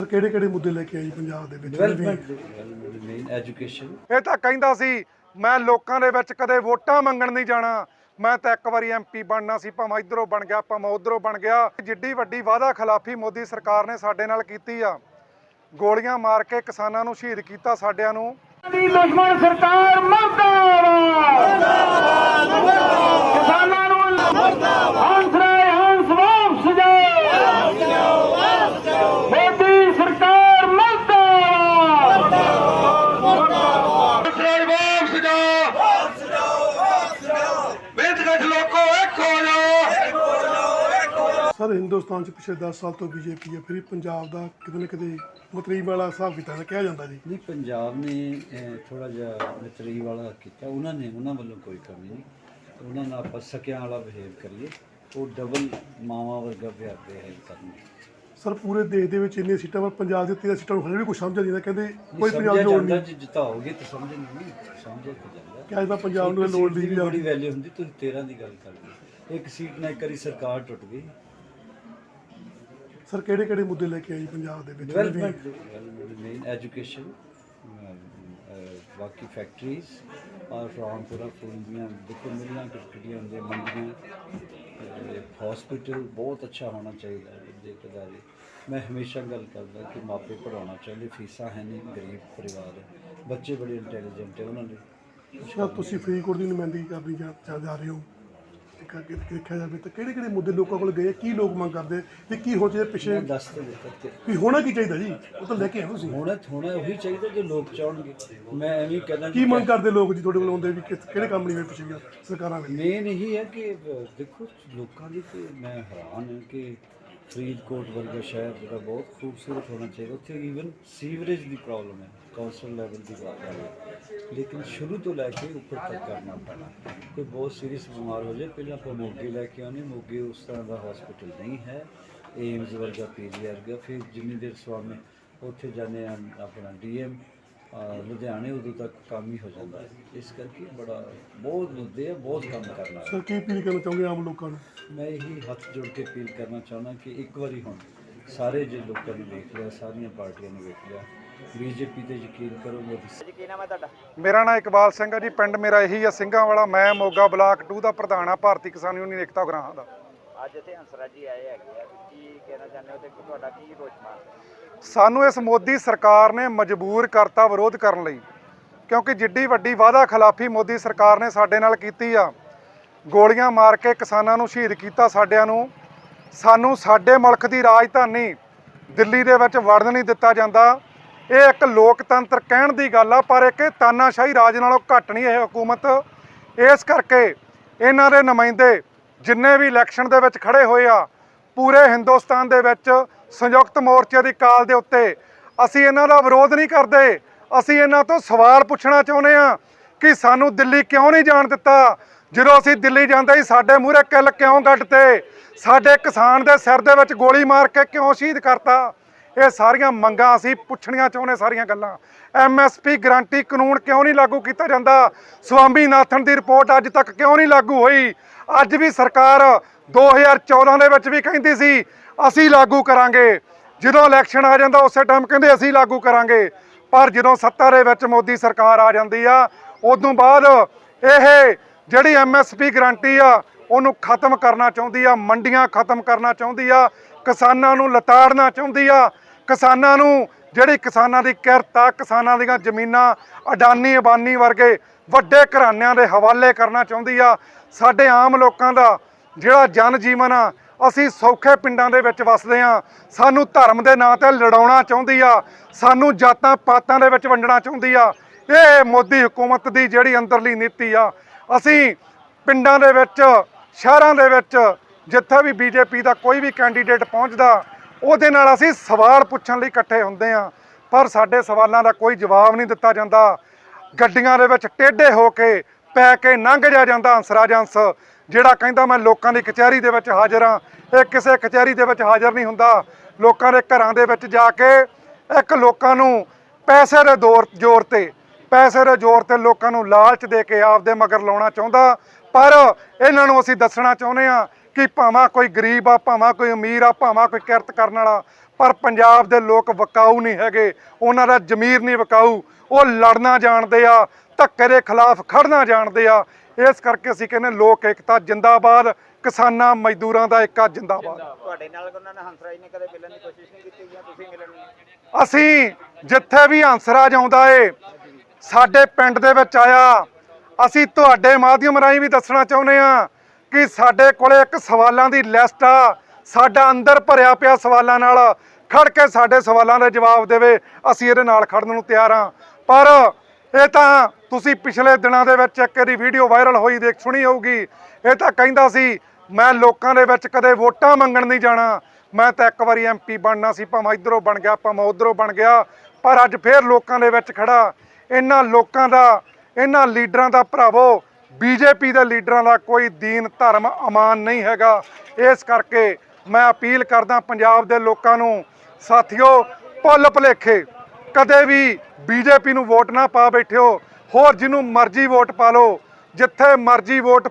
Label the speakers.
Speaker 1: ਕਿਹੜੇ ਕਿਹੜੇ ਮੁੱਦੇ ਲੈ ਕੇ ਆਈ ਪੰਜਾਬ ਦੇ ਵਿੱਚ?
Speaker 2: ਡਿਵੈਲਪਮੈਂਟ ਮੇਨ ਐਜੂਕੇਸ਼ਨ
Speaker 3: ਇਹ ਤਾਂ ਕਹਿੰਦਾ ਸੀ ਮੈਂ ਲੋਕਾਂ ਦੇ ਵਿੱਚ ਕਦੇ ਵੋਟਾਂ ਮੰਗਣ ਨਹੀਂ ਜਾਣਾ। ਮੈਂ ਤਾਂ ਇੱਕ ਵਾਰੀ ਐਮਪੀ ਬਣਨਾ ਸੀ ਭਾਵੇਂ ਇਧਰੋਂ ਬਣ ਗਿਆ ਭਾਵੇਂ ਉਧਰੋਂ ਬਣ ਗਿਆ। ਜਿੱਡੀ ਵੱਡੀ ਵਾਅਦਾ ਖਿਲਾਫੀ ਮੋਦੀ ਸਰਕਾਰ ਨੇ ਸਾਡੇ ਨਾਲ ਕੀਤੀ ਆ। ਗੋਲੀਆਂ ਮਾਰ ਕੇ ਕਿਸਾਨਾਂ ਨੂੰ ਸ਼ਹੀਦ ਕੀਤਾ ਸਾਡਿਆਂ ਨੂੰ।
Speaker 4: ਦੀ ਦੁਸ਼ਮਣ ਸਰਕਾਰ ਮਰਦਾਬਾਦ ਕਿਸਾਨਾਂ ਨੂੰ ਹੰਸ ਰਾਏ ਹੰਸ ਵਾਪਸ ਜਾਓ ਮੋਦੀ ਸਰਕਾਰ ਮਰਦਾਬਾਦ ਵਾਪਸ ਜਾਓ ਬੇਦਗਜ ਲੋਕੋ ਇੱਕ ਹੋ ਜਾਓ
Speaker 1: ਸਰ ਹਿੰਦੁਸਤਾਨ 'ਚ ਪਿਛਲੇ 10 ਸਾਲ ਤੋਂ ਬੀਜੇਪੀ ਹੈ ਫਿਰ ਪੰਜਾਬ ਦਾ ਕਿਤੇ ਨਾ ਕਿਤੇ ਮਤਰੀਬ ਵਾਲਾ ਹਿਸਾਬ ਕੀਤਾ ਕਿਹਾ ਜਾਂਦਾ ਜੀ।
Speaker 2: ਨਹੀਂ ਪੰਜਾਬ ਨੇ ਥੋੜਾ ਜਿਹਾ ਮਿਤਰੀ ਵਾਲਾ ਕੀਤਾ। ਉਹਨਾਂ ਨੇ ਉਹਨਾਂ ਵੱਲੋਂ ਕੋਈ ਕਮੀ ਨਹੀਂ। ਉਹਨਾਂ ਨਾਲ ਆਪਾਂ ਸਕਿਆਂ ਵਾਲਾ ਬਿਹੇਵ ਕਰੀਏ। ਉਹ ਡਬਲ ਮਾਵਾ ਵਰਗਾ ਪਿਆਰ ਬਿਹੇਵ ਕਰਨਗੇ।
Speaker 1: ਸਰ ਪੂਰੇ ਦੇਸ਼ ਦੇ ਵਿੱਚ ਇੰਨੇ ਸੀਟਾਂ ਪਰ ਪੰਜਾਬ ਦੇ 13 ਸੀਟਾਂ ਨੂੰ ਹਲੇ ਵੀ ਕੁਝ ਸਮਝ ਨਹੀਂ ਆਉਂਦਾ। ਕਹਿੰਦੇ ਕੋਈ ਪੰਜਾਬ
Speaker 2: ਜਾਂਦਾ
Speaker 1: ਨਹੀਂ।
Speaker 2: ਜੇ ਜਿਤਾਓਗੇ ਤਾਂ ਸਮਝ ਨਹੀਂ ਸਮਝਿਆ ਤਾਂ ਜਾਂਦਾ।
Speaker 1: ਕਿ ਅੱਜ ਦਾ ਪੰਜਾਬ ਨੂੰ ਲੋੜ
Speaker 2: ਦੀ
Speaker 1: ਨਹੀਂ
Speaker 2: ਬੜੀ ਵੈਲਿਊ ਹੁੰਦੀ ਤੁਸੀਂ 13 ਦੀ ਗੱਲ ਕਰਦੇ ਇੱਕ ਸੀਟ ਨਾਲ ਇੱਕ ਵਾਰੀ ਸਰਕਾਰ ਟੁੱਟ ਗਈ।
Speaker 1: ਸਰ ਕਿਹੜੇ ਕਿਹੜੇ ਮੁੱਦੇ ਲੈ ਕੇ ਆਈ ਪੰਜਾਬ ਦੇ ਵਿੱਚ?
Speaker 2: ਡਿਵੈਲਪਮੈਂਟ ਮੇਨ ਐਜੂਕੇਸ਼ਨ ਬਾਕੀ ਫੈਕਟਰੀਜ਼ ਔਰ ਰਾਮਪੁਰਾ ਫੂਲ ਦੀਆਂ ਦੇਖੋ ਮਿਲਾਂ ਕਿਹੜੀਆਂ ਹੁੰਦੀਆਂ ਮੰਡੀਆਂ ਹਸਪੀਟਲ ਬਹੁਤ ਅੱਛਾ ਹੋਣਾ ਚਾਹੀਦਾ ਹੈ ਦੇਖਦਾ ਜੀ ਮੈਂ ਹਮੇਸ਼ਾ ਗੱਲ ਕਰਦਾ ਕਿ ਮਾਪੇ ਪੜਾਉਣਾ ਚਾਹੀਦੇ ਫੀਸਾਂ ਹੈ ਨਹੀਂ ਗਰੀਬ ਪਰਿਵਾਰ ਹੈ। ਬੱਚੇ ਬੜੇ ਇੰਟੈਲੀਜੈਂਟ ਹੈ ਉਹਨਾਂ ਲਈ
Speaker 1: ਸਰ ਤੁਸੀਂ ਫਰੀਦਕੋਟ ਦੀ ਨੁਮਾਇੰਦਗੀ ਕਰਨੀ ਜਾ ਰਹੇ ਹੋ। ਅੱਗੇ ਦੇਖਿਆ ਜਾਵੇ ਤਾਂ ਕਿਹੜੇ ਕਿਹੜੇ ਮੁੱਦੇ ਲੋਕਾਂ ਕੋਲ ਗਏ ਕੀ ਲੋਕ ਮੰਗ ਕਰਦੇ ਤੇ ਕੀ ਹੋ ਚਾਹੀਦਾ ਪਿੱਛੇ?
Speaker 2: ਦੱਸ ਤੇ ਦਿੱਤਾ ਕਿ
Speaker 1: ਵੀ ਹੋਣਾ ਕੀ ਚਾਹੀਦਾ ਜੀ? ਉਹ ਤਾਂ ਲੈ ਕੇ ਹੋ ਤੁਸੀਂ।
Speaker 2: ਹੋਣਾ ਹੋਣਾ ਉਹੀ ਚਾਹੀਦਾ ਜੋ ਲੋਕ ਚਾਹਣਗੇ। ਮੈਂ ਐਵੇਂ ਕਹਿੰਦਾ
Speaker 1: ਕੀ ਮੰਗ ਕਰਦੇ ਲੋਕ ਜੀ ਤੁਹਾਡੇ ਕੋਲ ਆਉਂਦੇ ਵੀ ਕਿਸ- ਕਿਹੜੇ ਕੰਮ ਨਹੀਂ ਹੋਏ ਪਿਛਲੀਆਂ ਸਰਕਾਰਾਂ ਨੇ
Speaker 2: ਮੇਨ ਇਹੀ ਹੈ ਕਿ ਅਹ, ਦੇਖੋ ਲੋਕਾਂ ਦੀ ਤੇ ਮੈਂ ਹੈਰਾਨ ਹਾਂ ਕਿ ਫਰੀਦਕੋਟ ਵਰਗਾ ਸ਼ਹਿਰ ਜਿਹੜਾ ਬਹੁਤ ਖੂਬਸੂਰਤ ਹੋਣਾ ਚਾਹੀਦਾ। ਉੱਥੇ ਈਵਨ ਸੀਵਰੇਜ ਦੀ ਪ੍ਰੋਬਲਮ ਹੈ ਕੌਂਸਲ ਲੈਵਲ ਦੀ ਬਾਤ ਹੈ। ਲੇਕਿਨ ਸ਼ੁਰੂ ਤੋਂ ਲੈ ਕੇ ਉੱਪਰ ਤੱਕ ਕਰਨਾ ਪੈਣਾ। ਕੋਈ ਬਹੁਤ ਸੀਰੀਅਸ ਬਿਮਾਰ ਹੋ ਜਾਏ, ਪਹਿਲਾਂ ਆਪਾਂ ਮੋਗੇ ਲੈ ਕੇ ਆਉਣੇ ਮੋਗੇ ਉਸ ਤਰ੍ਹਾਂ ਦਾ ਹਸਪੀਟਲ ਨਹੀਂ ਹੈ। ਏਮਜ਼ ਵਰਗਾ ਪੀਜੀਆਰ ਵਰਗਾ। ਫਿਰ ਜਿੰਨੀ ਦੇਰ ਸਵਾਮੀ ਉੱਥੇ ਜਾਂਦੇ ਆ ਆਪਣਾ ਡੀਐਮ ਲੁਧਿਆਣੇ ਉਦੋਂ ਤੱਕ ਕੰਮ ਹੀ ਹੋ ਜਾਂਦਾ ਹੈ। ਇਸ ਕਰਕੇ ਬੜਾ ਬਹੁਤ ਮੁੱਦੇ ਆ ਬਹੁਤ ਕੰਮ ਕਰਨਾ ਹੈ।
Speaker 1: ਸਰ ਕੀ ਅਪੀਲ ਕਰਨਾ ਚਾਹੁੰਦੇ ਆਮ ਲੋਕਾਂ ਨੂੰ?
Speaker 2: ਮੈਂ ਇਹੀ ਹੱਥ ਜੋੜ ਕੇ ਅਪੀਲ ਕਰਨਾ ਚਾਹੁੰਦਾ ਕਿ ਇੱਕ ਵਾਰੀ ਹੁਣ ਸਾਰੇ ਜੇ ਲੋਕਾਂ ਨੇ ਵੇਖ ਲਿਆ ਸਾਰੀਆਂ ਪਾਰਟੀਆਂ ਨੇ ਵੇਖ ਲਿਆ ਬੀਜੇਪੀ ਤੇ ਯਕੀਨ ਕਰੋ ਮੋਦੀ
Speaker 3: ਮੇਰਾ ਨਾਮ ਇਕਬਾਲ ਸਿੰਘ ਹੈ ਜੀ ਪਿੰਡ ਮੇਰਾ ਇਹੀ ਆ ਸਿੰਘਾਂ ਵਾਲਾ ਮੈਂ ਮੋਗਾ ਬਲਾਕ 2 ਦਾ ਪ੍ਰਧਾਨ ਆ ਭਾਰਤੀ ਕਿਸਾਨ ਯੂਨੀਅਨ ਏਕਤਾ ਉਗਰਾਹਾਂ ਦਾ।
Speaker 5: ਅੱਜ ਇੱਥੇ ਹੰਸਰਾਜ ਜੀ ਆਏ ਹੈਗੇ ਆ ਕੀ ਕਹਿਣਾ ਚਾਹੁੰਦੇ ਹੋ ਤੇ ਤੁਹਾਡਾ ਕੀ ਰੋਚਮਾਨ
Speaker 3: ਸਾਨੂੰ ਇਸ ਮੋਦੀ ਸਰਕਾਰ ਨੇ ਮਜਬੂਰ ਕਰਤਾ ਵਿਰੋਧ ਕਰਨ ਲਈ, ਕਿਉਂਕਿ ਜਿੱਡੀ ਵੱਡੀ ਵਾਅਦਾ ਖਿਲਾਫੀ ਮੋਦੀ ਸਰਕਾਰ ਨੇ ਸਾਡੇ ਨਾਲ ਕੀਤੀ ਆ, ਗੋਲੀਆਂ ਮਾਰ ਕੇ ਕਿਸਾਨਾਂ ਨੂੰ ਸ਼ਹੀਦ ਕੀਤਾ ਸਾਡਿਆਂ ਨੂੰ, ਸਾਨੂੰ ਸਾਡੇ ਮੁਲਕ ਦੀ ਰਾਜਧਾਨੀ ਦਿੱਲੀ ਦੇ ਵਿੱਚ ਵੜਨ ਨਹੀਂ ਦਿੱਤਾ ਜਾਂਦਾ, ਇਹ ਇੱਕ ਲੋਕਤੰਤਰ ਕਹਿਣ ਦੀ ਗੱਲ ਆ, ਪਰ ਇੱਕ ਤਾਨਾਸ਼ਾਹੀ ਰਾਜ ਨਾਲੋਂ ਘੱਟ ਨਹੀਂ ਇਹ ਹਕੂਮਤ, ਇਸ ਕਰਕੇ ਇਹਨਾਂ ਦੇ ਨੁਮਾਇੰਦੇ ਜਿੰਨੇ ਵੀ ਇਲੈਕਸ਼ਨ ਦੇ ਵਿੱਚ ਖੜੇ ਹੋਏ ਆ, ਪੂਰੇ ਹਿੰਦੁਸਤਾਨ ਦੇ ਵਿੱਚ ਸੰਯੁਕਤ ਮੋਰਚੇ ਦੀ ਕਾਲ ਦੇ ਉੱਤੇ ਅਸੀਂ ਇਹਨਾਂ ਦਾ ਵਿਰੋਧ ਨਹੀਂ ਕਰਦੇ। ਅਸੀਂ ਇਹਨਾਂ ਤੋਂ ਸਵਾਲ ਪੁੱਛਣਾ ਚਾਹੁੰਦੇ ਆ ਕਿ ਸਾਨੂੰ ਦਿੱਲੀ ਕਿਉਂ ਨਹੀਂ ਜਾਣ ਦਿੱਤਾ? ਜਦੋਂ ਅਸੀਂ ਦਿੱਲੀ ਜਾਂਦੇ ਸੀ, ਸਾਡੇ ਮੂਹਰੇ ਕਿੱਲ ਕਿਉਂ ਗੱਡਤੇ ਸਾਡੇ ਕਿਸਾਨ ਦੇ ਸਿਰ ਦੇ ਵਿੱਚ ਗੋਲੀ ਮਾਰ ਕੇ ਕਿਉਂ ਸ਼ਹੀਦ ਕਰਤਾ? ਇਹ ਸਾਰੀਆਂ ਮੰਗਾਂ ਅਸੀਂ ਪੁੱਛਣੀਆਂ ਚਾਹੁੰਦੇ ਸਾਰੀਆਂ ਗੱਲਾਂ। ਐਮਐਸਪੀ ਗਰੰਟੀ ਕਾਨੂੰਨ ਕਿਉਂ ਨਹੀਂ ਲਾਗੂ ਕੀਤਾ ਜਾਂਦਾ? ਸਵਾਮੀਨਾਥਨ ਦੀ ਰਿਪੋਰਟ ਅੱਜ ਤੱਕ ਕਿਉਂ ਨਹੀਂ ਲਾਗੂ ਹੋਈ? ਅੱਜ ਵੀ ਸਰਕਾਰ 2014 ਦੇ ਵਿੱਚ ਵੀ ਕਹਿੰਦੀ ਸੀ, ਅਸੀਂ ਲਾਗੂ ਕਰਾਂਗੇ। ਜਦੋਂ ਇਲੈਕਸ਼ਨ ਆ ਜਾਂਦਾ, ਉਸੇ ਟਾਈਮ ਕਹਿੰਦੇ, ਅਸੀਂ ਲਾਗੂ ਕਰਾਂਗੇ। ਪਰ ਜਦੋਂ ਸੱਤਾ ਦੇ ਵਿੱਚ ਮੋਦੀ ਸਰਕਾਰ ਆ ਜਾਂਦੀ ਆ, ਉਦੋਂ ਬਾਅਦ ਇਹ ਜਿਹੜੀ ਐਮਐਸਪੀ ਗਰੰਟੀ ਆ, ਉਹਨੂੰ ਖਤਮ ਕਰਨਾ ਚਾਹੁੰਦੀ ਆ, ਮੰਡੀਆਂ ਖਤਮ ਕਰਨਾ ਚਾਹੁੰਦੀ ਆ, ਕਿਸਾਨਾਂ ਨੂੰ ਲਤਾੜਨਾ ਚਾਹੁੰਦੀ ਆ। ਕਿਸਾਨਾਂ ਨੂੰ, ਜਿਹੜੀ ਕਿਸਾਨਾਂ ਦੀ ਕਿਰਤ ਆ, ਕਿਸਾਨਾਂ ਦੀਆਂ ਜ਼ਮੀਨਾਂ ਅਡਾਨੀ ਅਬਾਨੀ ਵਰਗੇ ਵੱਡੇ ਘਰਾਨਿਆਂ ਦੇ ਹਵਾਲੇ ਕਰਨਾ ਚਾਹੁੰਦੀ ਆ। ਸਾਡੇ ਆਮ ਲੋਕਾਂ ਦਾ ਜਿਹੜਾ ਜਨ ਜੀਵਨ ਆ, ਅਸੀਂ ਸੌਖੇ ਪਿੰਡਾਂ ਦੇ ਵਿੱਚ ਵਸਦੇ ਆ। ਸਾਨੂੰ ਧਰਮ ਦੇ ਨਾਂ ਤੇ ਲੜਾਉਣਾ ਚਾਹੁੰਦੀ ਆ। ਸਾਨੂੰ ਜਾਤਾਂ ਪਾਤਾਂ ਦੇ ਵਿੱਚ ਵੰਡਣਾ ਚਾਹੁੰਦੀ ਆ। ਇਹ ਮੋਦੀ ਹਕੂਮਤ ਦੀ ਜਿਹੜੀ ਅੰਦਰਲੀ ਨੀਤੀ ਆ, ਅਸੀਂ ਪਿੰਡਾਂ ਦੇ ਵਿੱਚ, ਸ਼ਹਿਰਾਂ ਦੇ ਵਿੱਚ ਜਿੱਥੇ ਵੀ ਬੀਜੇਪੀ ਦਾ ਕੋਈ ਵੀ ਕੈਂਡੀਡੇਟ ਪਹੁੰਚਦਾ, ਉਹਦੇ ਨਾਲ ਅਸੀਂ ਸਵਾਲ ਪੁੱਛਣ ਲਈ ਇਕੱਠੇ ਹੁੰਦੇ ਆ। ਪਰ ਸਾਡੇ ਸਵਾਲਾਂ ਦਾ ਕੋਈ ਜਵਾਬ ਨਹੀਂ ਦਿੱਤਾ ਜਾਂਦਾ। ਗੱਡੀਆਂ ਦੇ ਵਿੱਚ ਟੇਢੇ ਹੋ ਕੇ ਪੈ ਕੇ ਲੰਘ ਜਾ ਜਾਂਦਾ ਹੰਸਰਾਜ ਹੰਸ ਜਿਹੜਾ ਕਹਿੰਦਾ ਮੈਂ ਲੋਕਾਂ ਦੀ ਕਚਹਿਰੀ ਦੇ ਵਿੱਚ ਹਾਜ਼ਰ ਹਾਂ। ਇਹ ਕਿਸੇ ਕਚਹਿਰੀ ਦੇ ਵਿੱਚ ਹਾਜ਼ਰ ਨਹੀਂ ਹੁੰਦਾ। ਲੋਕਾਂ ਦੇ ਘਰਾਂ ਦੇ ਵਿੱਚ ਜਾ ਕੇ ਇੱਕ ਲੋਕਾਂ ਨੂੰ ਪੈਸੇ ਦੇ ਦੌਰ, ਜ਼ੋਰ ਤੇ, ਪੈਸੇ ਦੇ ਜ਼ੋਰ ਤੇ ਲੋਕਾਂ ਨੂੰ ਲਾਲਚ ਦੇ ਕੇ ਆਪਦੇ ਮਗਰ ਲਾਉਣਾ ਚਾਹੁੰਦਾ। ਪਰ ਇਹਨਾਂ ਨੂੰ ਅਸੀਂ ਦੱਸਣਾ ਚਾਹੁੰਦੇ ਆ ਕਿ ਭਾਵੇਂ ਕੋਈ ਗਰੀਬ ਆ, ਭਾਵੇਂ ਕੋਈ ਅਮੀਰ ਆ, ਭਾਵੇਂ ਕੋਈ ਕਿਰਤ ਕਰਨ ਵਾਲਾ ਪਰ ਪੰਜਾਬ ਦੇ ਲੋਕ ਵਕਾਊ ਨਹੀਂ ਹੈਗੇ ਉਹਨਾਂ ਦਾ ਜ਼ਮੀਰ ਨਹੀਂ ਵਕਾਊ। ਉਹ ਲੜਨਾ ਜਾਣਦੇ ਆ ਧੱਕੇ ਦੇ ਖਿਲਾਫ ਖੜਨਾ ਜਾਣਦੇ ਆ। ਇਸ ਕਰਕੇ ਅਸੀਂ ਕਹਿੰਦੇ ਲੋਕ ਏਕਤਾ ਜਿੰਦਾਬਾਦ ਕਿਸਾਨਾਂ ਮਜ਼ਦੂਰਾਂ ਦਾ ਏਕਾ ਜਿੰਦਾਬਾਦ।
Speaker 5: ਤੁਹਾਡੇ ਨਾਲ ਉਹਨਾਂ ਨੇ ਹੰਸਰਾਜ ਨੇ ਕਦੇ ਮਿਲਣ ਦੀ ਕੋਸ਼ਿਸ਼ ਨਹੀਂ ਕੀਤੀ ਜਾਂ ਤੁਸੀਂ ਮਿਲਣ
Speaker 3: ਅਸੀਂ ਜਿੱਥੇ ਵੀ ਹੰਸਰਾਜ ਆਉਂਦਾ ਏ ਸਾਡੇ ਪਿੰਡ ਦੇ ਵਿੱਚ ਆਇਆ। ਅਸੀਂ ਤੁਹਾਡੇ ਮਾਧਿਅਮ ਰਾਹੀਂ ਵੀ ਦੱਸਣਾ ਚਾਹੁੰਦੇ ਆ ਕਿ ਸਾਡੇ ਕੋਲੇ ਇੱਕ ਸਵਾਲਾਂ ਦੀ ਲਿਸਟ ਆ। ਸਾਡਾ ਅੰਦਰ ਭਰਿਆ ਪਿਆ ਸਵਾਲਾਂ ਨਾਲ ਖੜ ਕੇ ਸਾਡੇ ਸਵਾਲਾਂ ਦੇ ਜਵਾਬ ਦੇਵੇ, ਅਸੀਂ ਇਹਦੇ ਨਾਲ ਖੜਨ ਨੂੰ ਤਿਆਰ ਹਾਂ। ਪਰ ਇਹ ਤਾਂ ਤੁਸੀਂ ਪਿਛਲੇ ਦਿਨਾਂ ਦੇ ਵਿੱਚ ਇੱਕ ਇਹਦੀ ਵੀਡੀਓ ਵਾਇਰਲ ਹੋਈ ਦੇਖ, ਸੁਣੀ ਹੋਊਗੀ। ਇਹ ਤਾਂ ਕਹਿੰਦਾ ਸੀ, ਮੈਂ ਲੋਕਾਂ ਦੇ ਵਿੱਚ ਕਦੇ ਵੋਟਾਂ ਮੰਗਣ ਨਹੀਂ ਜਾਣਾ। ਮੈਂ ਤਾਂ ਇੱਕ ਵਾਰੀ ਐਮਪੀ ਬਣਨਾ ਸੀ, ਭਾਵੇਂ ਇਧਰੋਂ ਬਣ ਗਿਆ, ਭਾਵੇਂ ਉਧਰੋਂ ਬਣ ਗਿਆ। ਪਰ ਅੱਜ ਫੇਰ ਲੋਕਾਂ ਦੇ ਵਿੱਚ ਖੜਾ। ਇਹਨਾਂ ਲੋਕਾਂ ਦਾ, ਇਹਨਾਂ ਲੀਡਰਾਂ ਦਾ ਭਰਾਵੋ, ਬੀਜੇਪੀ ਦੇ ਲੀਡਰਾਂ ਦਾ ਕੋਈ ਦੀਨ, ਧਰਮ, ਅਮਾਨ ਨਹੀਂ ਹੈਗਾ। ਇਸ ਕਰਕੇ ਮੈਂ ਅਪੀਲ ਕਰਦਾ ਪੰਜਾਬ ਦੇ ਲੋਕਾਂ ਨੂੰ, ਸਾਥੀਓ, ਭੁੱਲ ਭੁਲੇਖੇ, ਕਦੇ ਵੀ ਬੀਜੇਪੀ ਨੂੰ ਵੋਟ ਨਾ ਪਾ ਬੈਠਿਓ ਹੋਰ ਜਿਹਨੂੰ ਮਰਜ਼ੀ ਵੋਟ ਪਾ ਲਓ, ਜਿੱਥੇ ਮਰਜ਼ੀ ਵੋਟ